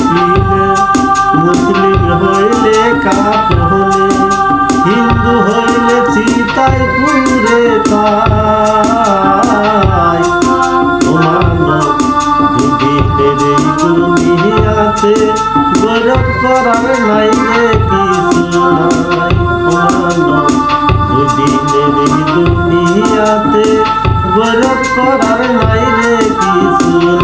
মুসলিমে মুসলিম হইলে কাপড়ে হিন্দু হইলে চিতায় পুরে তাই তোমার যদি ফেরে তুমি আছে গৌরব করার করার নাই রে কিছু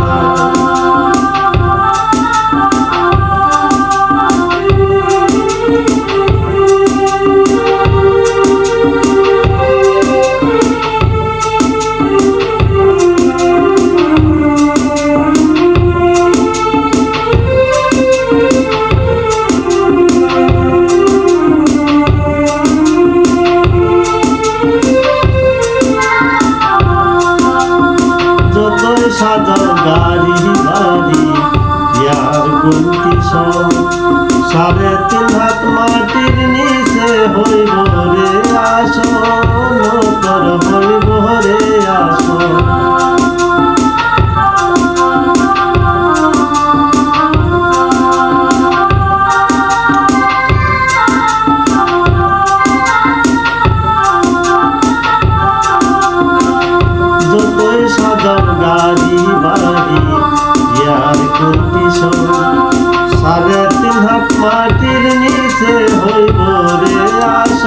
সাজাও গাড়ি গাড়ি ইয়ার গুলতি সব। সাড়ে তিন মাটির নিচ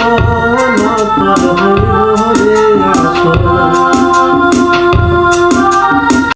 না